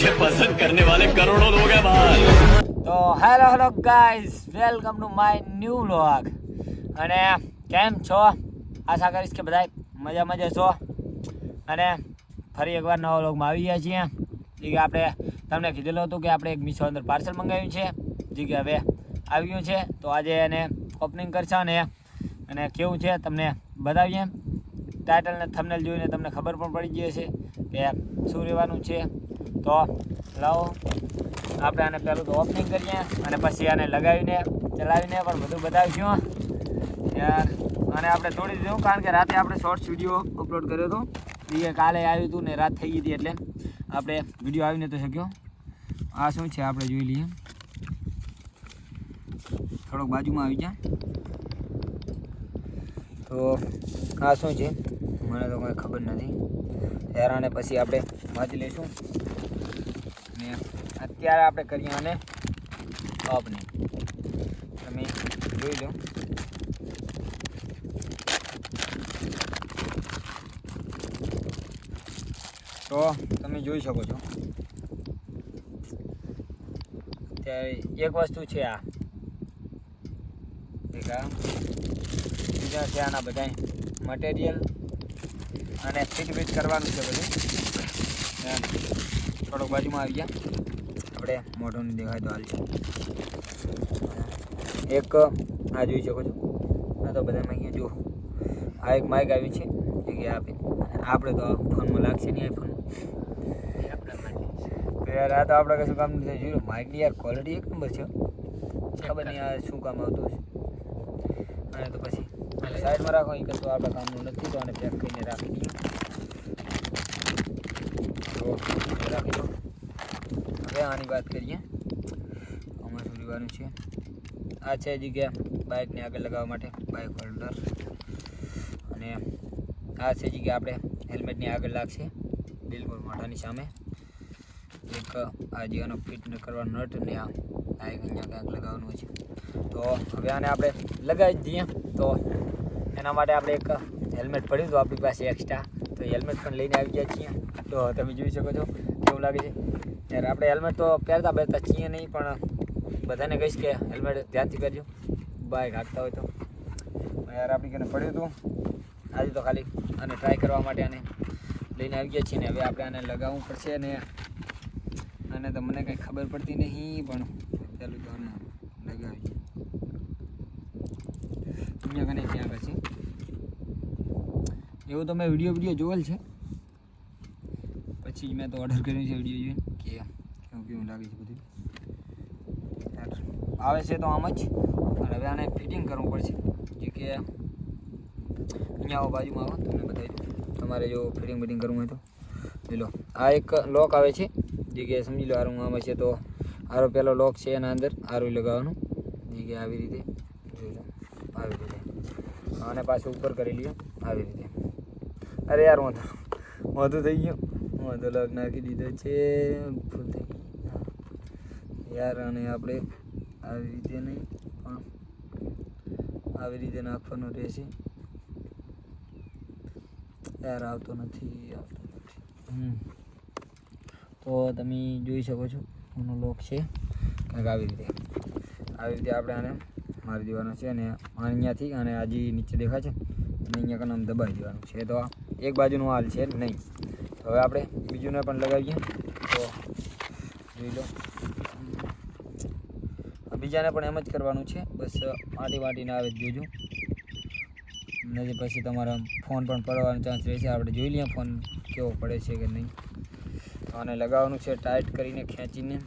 मुझे पसंद करने वाले करोड़ों लोग हैं भाई તો hello hello guys welcome to my new vlog અને કેમ છો આશા કરીશ કે બધા મજા મજા છો અને ફરી એકવાર નવા વ્લોગમાં આવી ગયા છીએ જે કે આપણે તમને કીધેલું હતું કે આપણે એક મીશો અંદર પાર્સલ મંગાવ્યું છે જે કે હવે આવી ગયું છે તો આજે એને ઓપનિંગ કરશે અને અને કેવું છે તમને બતાવીએ ટાઇટલ ને થંબનેલ જોઈને તમને ખબર પણ પડી ગઈ હશે કે શું રહેવાનું છે તો લાવો. આપણે આને પહેલું તો ઓપનિંગ કરીએ અને પછી આને લગાવીને, ચલાવીને પણ બધું બતાવીશું યાર, અને આપણે તોડી દીધું કારણ કે રાતે આપણે શોર્ટ્સ વીડિયો અપલોડ કર્યો હતો. એ કાલે આવ્યું હતું ને રાત થઈ ગઈ હતી એટલે આપણે વીડિયો આવી નહોતો શક્યો. આ શું છે આપણે જોઈ લઈએ. થોડોક બાજુમાં આવી જાય તો આ શું છે? મને તો કંઈ ખબર નથી. યાર, આને પછી આપણે વાંચી લઈશું. ને અત્યારે આપણે કરીએ આને ઓપને તમે જોઈ લો. તો તમે જોઈ શકો છો. અત્યારે એક વસ્તુ છે આ. બીજા છે આના બધા મટીરિયલ અને ફિટ ફિટ કરવાનું છે બધું. થોડોક બાજુમાં આવી ગયા. આપણે મોઢું નહીં દેખાય તો હાલ છે. એક, આ જોઈ શકો છો. આ તો બધામાં અહીંયા જો આ એક માઇક આવ્યું છે, જે કે આપે. આપણે તો ફોનમાં લાગશે નહીં આઈફોન યાર આ તો આપણે કશું કામ નથી જોયું માઇકની યાર ક્વોલિટી એક નંબર છે. ખબર નહીં આ શું કામ આવતું છે અને તો પછી સાઈડમાં રાખો એ કશું આપણા કામનું નથી તો આને પેક કરીને રાખી દઈએ તો દો હવે આની વાત કરીએ. હમણાં શું લેવાનું છે? આ છે જગ્યા બાઇકને આગળ લગાવવા માટે બાઇક હોલ્ડર અને આ છે જગ્યા આપણે હેલ્મેટની આગળ લાગશે બિલકુલ માથાની સામે. એક આ જગ્યાનો ફિટ ફિટ કરવા નટ ને આ આ અહીંયા ક્યાંક લગાવવાનું છે. તો હવે આને આપણે લગાવી દઈએ. તો એના માટે આપણે એક હેલ્મેટ પડ્યું હતું આપણી પાસે એક્સ્ટ્રા તો હેલ્મેટ પણ લઈને આવી ગયા છીએ. તો તમે જોઈ શકો છો કેવું લાગે છે. યાર આપણે હેલ્મેટ તો પહેરતા પહેરતા છીએ નહીં, પણ બધાને કહીશ કે હેલ્મેટ ધ્યાનથી કરજો બાઇક હાંકતા હોય તો. યાર આપણી કને પડ્યું હતું. આજે તો ખાલી અને ટ્રાય કરવા માટે આને લઈને આવી ગયા છીએ ને હવે આપણે આને લગાવવું પડશે ને અને તો મને કંઈ ખબર પડતી નહીં, પણ ચાલુ તો આને લગાવી અહીંયા કને ક્યાં પછી એવું તો મેં વીડિયો વીડિયો જોયેલ છે. પછી મેં તો ઓર્ડર કર્યું છે વીડિયો જોઈને. કે કેવું કેવું લાગે છે બધું. આવે છે તો આમ જ. અને હવે આને ફિટિંગ કરવું પડશે. જે કે અહીંયા આવો, બાજુમાં આવો, તમને બતાવી દઉં. તમારે જો ફિટિંગ બિટિંગ કરવું હોય તો. લઈ લો. આ એક લોક આવે છે. જે કે સમજી લો આરું આમાં છે તો આરો પહેલો લોક છે એના અંદર આરું લગાવવાનું. જે કે આવી રીતે. જોઈ આવી રીતે. આને પાછું ઉપર કરી લઈએ આવી રીતે. અરે યાર હું મોઢું થઈ ગયું. મોઢું લોક નાખી દીધો છે. ભૂલ થઈ યાર, અને આપણે આવી રીતે નહીં, પણ આવી રીતે નાખવાનું રહેશે. યાર, આવતો નથી આવતો નથી. તો તમે જોઈ શકો છો એનો લોક છે. કંઈક આવી રીતે આવી રીતે આપણે આને મારી દેવાનો છે અને અહીંયાથી અને હજી નીચે દેખાય છે અને અહીંયા કને દબાવી દેવાનું છે. તો એક બાજુનું હાલ છે, નહીં. તો હવે આપણે બીજુંને પણ લગાવીએ. તો જોઈ લો. બીજાને પણ એમ જ કરવાનું છે. બસ માટી માટીને આવે જ જોજો. નથી પછી તમારા ફોન પણ પડવાનો ચાન્સ રહેશે. આપણે જોઈ લઈએ ફોન કેવો પડે છે કે નહીં. અને લગાવવાનું છે ટાઈટ કરીને ખેંચીને.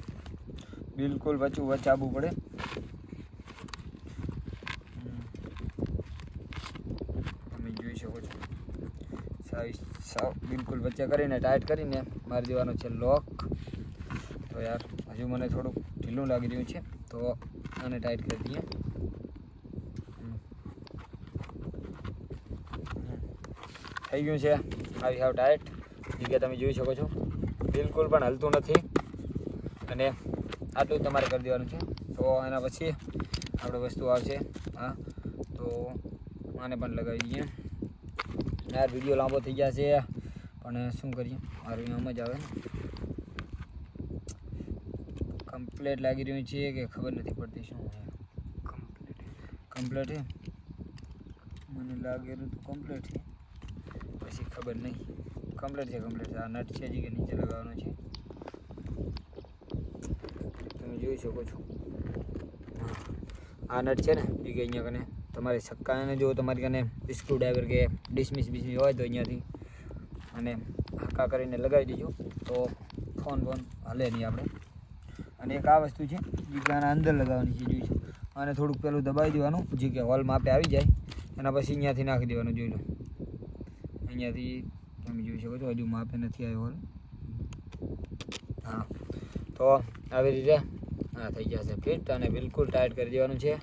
બિલકુલ વચ્ચું વચ્ચે આવવું પડે હમ. તમે જોઈ શકો છો સાવ સાવ બિલકુલ વચ્ચે કરીને ટાઈટ કરીને મારી દેવાનું છે લોક. તો યાર, હજુ મને થોડુંક ઢીલું લાગી રહ્યું છે, તો આને ટાઈટ કરી દઈએ. થઈ ગયું છે. આવી હાવ ટાઈટ જગ્યા તમે જોઈ શકો છો. બિલકુલ પણ હલતું નથી. અને આટલું તમારે કરી દેવાનું છે. તો એના પછી આપણે વસ્તુ આવશે. હા. તો આને પણ લગાવી દઈએ. યાર વીડિયો લાંબો થઈ ગયા છે. પણ શું કરીએ? મારું એમ જ આવે ને. કમ્પ્લેટ લાગી રહ્યું છે કે ખબર નથી પડતી શું છે. કમ્પ્લેટ છે? મને લાગેલું તો કમ્પ્લેટ છે. પછી ખબર નહીં. કમ્પ્લેટ છે કમ્પ્લેટ છે. આ નટ છે હજી કે નીચે લગાવવાનો છે? તમે જોઈ શકો છો. આ નટ છે ને કે અહીંયા કને. તમારે છક્કાને જો તમારી કને સ્ક્રૂ ડ્રાઈવર કે ડિસમિસ બિસમિસ હોય તો અહીંયાથી અને હાકા કરીને લગાવી દેજો. તો ફોન ફોન હાલે નહીં આપણે. અને એક આ વસ્તુ છે જે કે અંદર લગાવવાની છે જોઈશું અને થોડુંક પેલું દબાવી દેવાનું, જે કે હોલ માપે આવી જાય, એના પછી અહીંયાથી નાખી દેવાનું, જોઈ લો. અહીંયાથી તમે જોઈ શકો છો, હજુ માપે નથી આવ્યો હોલ. હા. તો આવી રીતે હા થઈ જશે ફિટ અને બિલકુલ ટાઈટ કરી દેવાનું છે.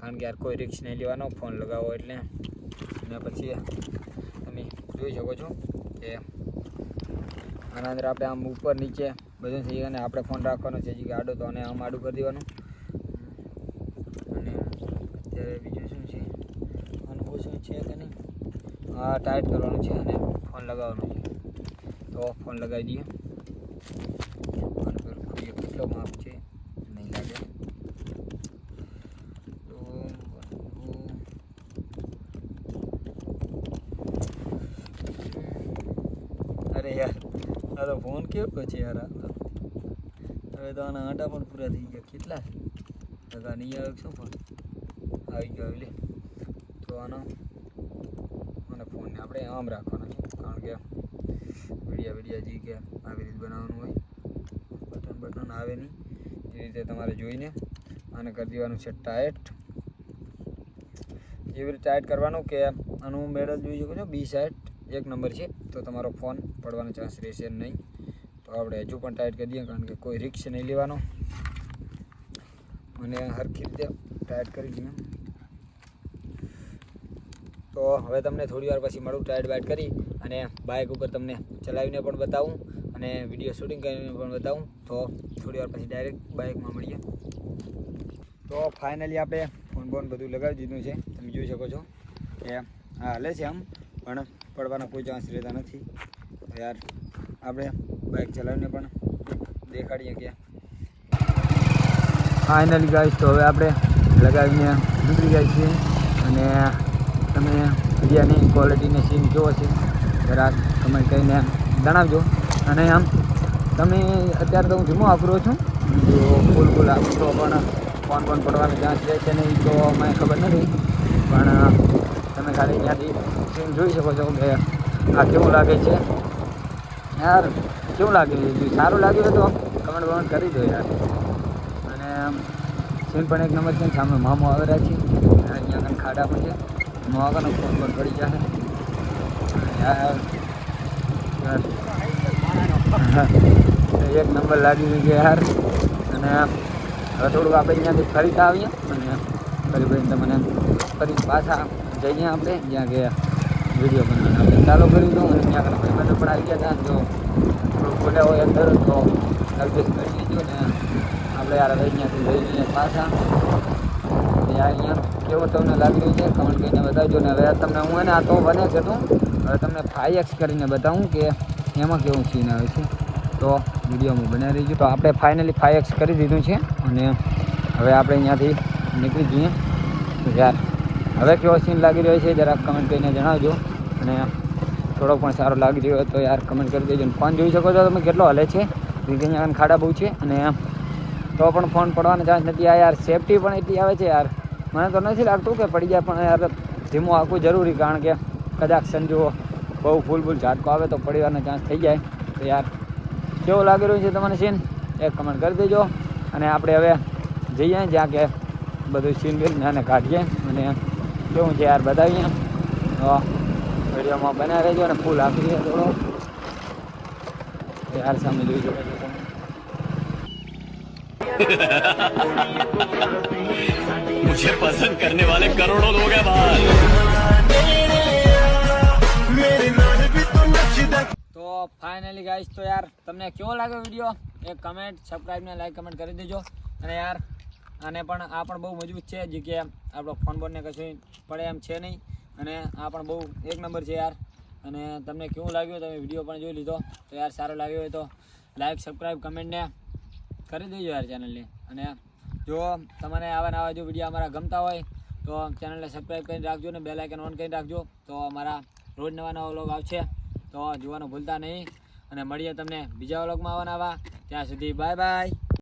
કારણ કે યાર કોઈ રિક્સ નહીં લેવાનો, ફોન લગાવો એટલે. અને પછી તમે જોઈ શકો છો કે આના અંદર આપણે આમ ઉપર નીચે બધું થઈ અને આપણે ફોન રાખવાનો છે, જે આડો તો અને આમ આડું કરી દેવાનું. અને અત્યારે બીજું શું છે? અનુભવ શું છે કે નહીં? હા ટાઈટ કરવાનું છે અને ફોન લગાવવાનો છે. તો ફોન લગાવી દઈએ. કેટલો માપ છે નહીં લાગે તો અરે યાર, આ તો ફોન કેવો છે યાર? હવે તો આના આંટા પણ પૂરા થઈ ગયા. કેટલા? ટકા નહીં આવે શું ફોન આવી ગયો લે. તો આનો અને ફોનને આપણે આમ રાખવાનો છે. કારણ કે વિડીયા વિડીયા જે કે આવી રીતે બનાવવાનું હોય. બટન બટન આવે નહીં. એ રીતે તમારે જોઈને આને કરી દેવાનું છે ટાઈટ. એવી રીતે ટાઈટ કરવાનું કે આનું મેડલ જોઈ શકો છો બી સાઈડ એક નંબર છે. તો તમારો ફોન પડવાનો ચાન્સ રહેશે નહીં. તો આપણે હજુ પણ ટાઈટ કરી દઈએ, કારણ કે કોઈ રિક્સ નહીં લેવાનો. અને હરખી રીતે ટાઈટ કરી દઈએ તો હવે તમને થોડી વાર પછી મળું ટાઈટ બાઇટ કરી અને બાઇક ઉપર તમને ચલાવીને પણ બતાવું અને વીડિયો શૂટિંગ કરીને પણ બતાવું. તો થોડી વાર પછી ડાયરેક્ટ બાઇકમાં મળીએ. તો ફાઇનલી આપણે ફોન બોન બધું લગાવી દીધું છે. તમે જોઈ શકો છો કે હા હાલે છે આમ. પણ પડવાના કોઈ ચાન્સ રહેતા નથી. યાર, આપણે બાઇક ચલાવીને પણ દેખાડીએ કે. ફાઇનલી ગાઈશ તો હવે આપણે લગાવીને નીકળી જાય છીએ. અને તમે વિડીયાની ક્વોલિટીને સીન કેવો છે. જરાક કમેન્ટ કરીને જણાવજો. અને આમ, તમે અત્યારે તો હું ધીમો વાપરું છું. જો ફૂલ ફૂલ આપું તો પણ ફોન ફોન પડવાનો ચાન્સ રહે છે નહીં તો મને ખબર નથી. પણ, તમે ખાલી ત્યાંથી જોઈ શકો છો કે આ કેવું લાગે છે? યાર, કેવું લાગે છે? સારું લાગ્યું તો કમેન્ટ વમેન્ટ કરી દો યાર. અને સીન પણ એક નંબર છે, સામે મામો આવેલા છે. અહીંયા આગળ ખાડા પણ છે. મોવાનો ફોન પર પડી જશે. યાર. એક નંબર લાગી ગઈ છે યાર. અને હવે થોડુંક આપણે અહીંયાથી ફરીતા આવીએ. અને ફરી ભાઈ તમને ફરી પાછા જઈએ આપણે, જ્યાં ગયા. વીડિયો બનાવવાનો. ચાલુ કરી દઉં અને ત્યાં આગળ ભાઈ પણ આવી ગયા હતા જો થોડું બોલ્યા હોય અંદર તો એડજસ્ટ કરી લીધું ને આપણે યાર હવે અહીંયાથી લઈ લઈએ પાછા. અહીંયા કેવો તમને લાગી રહ્યું છે? કમેન્ટ કરીને બતાવજો ને હવે તમને હું એને આ તો બને છે તું હવે તમને ફાઈ એક્સ કરીને બતાવું કે એમાં કેવું સીન આવે છે. તો વિડીયોમાં બનાવી રહીજો તો આપણે ફાઇનલી ફાઈ એક્સ કરી દીધું છે અને હવે આપણે અહીંયાથી નીકળી જઈએ. યાર હવે કેવો સીન લાગી રહ્યો છે જરાક કમેન્ટ કરીને જણાવજો. અને થોડોક પણ સારો લાગી રહ્યો હોય તો યાર કમેન્ટ કરી દેજો. ફોન જોઈ શકો છો તમે કેટલો હલે છે. આગળ ખાડા બહુ છે. અને તો પણ ફોન પડવાનો ચાન્સ નથી. આ યાર સેફટી પણ એટલી આવે છે યાર. મને તો નથી લાગતું કે પડી જાય, પણ યાર ધીમું આખું જરૂરી. કારણ કે કદાચ સંજો બહુ ફૂલ ફૂલ ઝાટકો આવે તો પડીવારનો ચાન્સ થઈ જાય. તો યાર, કેવું લાગી રહ્યું છે તમને સીન એક કમેન્ટ કરી દેજો. અને આપણે હવે જઈએ જ્યાં કે બધું સીન બીન અને કાઢીએ. અને કેવું છે યાર બતાવીએ તો વિડીયોમાં બના રહેજો અને ફૂલ આપી દે થોડો યાર સામે જોઈ શકો છો તમે मुझे पसंद करने वाले करोड़ों लोग हैं बाहर તો ફાઇનલી ગાઈસ તો યાર તમને કેવો લાગ્યો વિડીયો એક કમેન્ટ સબસ્ક્રાઇબ ને લાઈક કમેન્ટ કરી દેજો અને યાર આને પણ આ પણ બહુ મજબૂત છે, જે કે આપણો ફોન બોનને કશું પડે એમ છે નહીં. અને આ પણ બહુ એક નંબર છે યાર. અને તમને કેવું લાગ્યું? તમે વીડિયો પણ જોઈ લીધો. તો યાર સારો લાગ્યો હોય તો લાઈક સબસ્ક્રાઈબ કમેન્ટને કરી દેજો યાર ચેનલને અને જો તમને આવા નવા જો વીડિયો અમારા ગમતા હોય, તો ચેનલને સબસ્ક્રાઈબ કરીને રાખજો ને બે લાઇકન ઓન કરી રાખજો. તો અમારા રોજ નવા નવા વ્લોગ આવશે. તો જોવાનું ભૂલતા નહીં. અને મળીએ તમને બીજા વ્લોગમાં આવવાના આવા. ત્યાં સુધી બાય બાય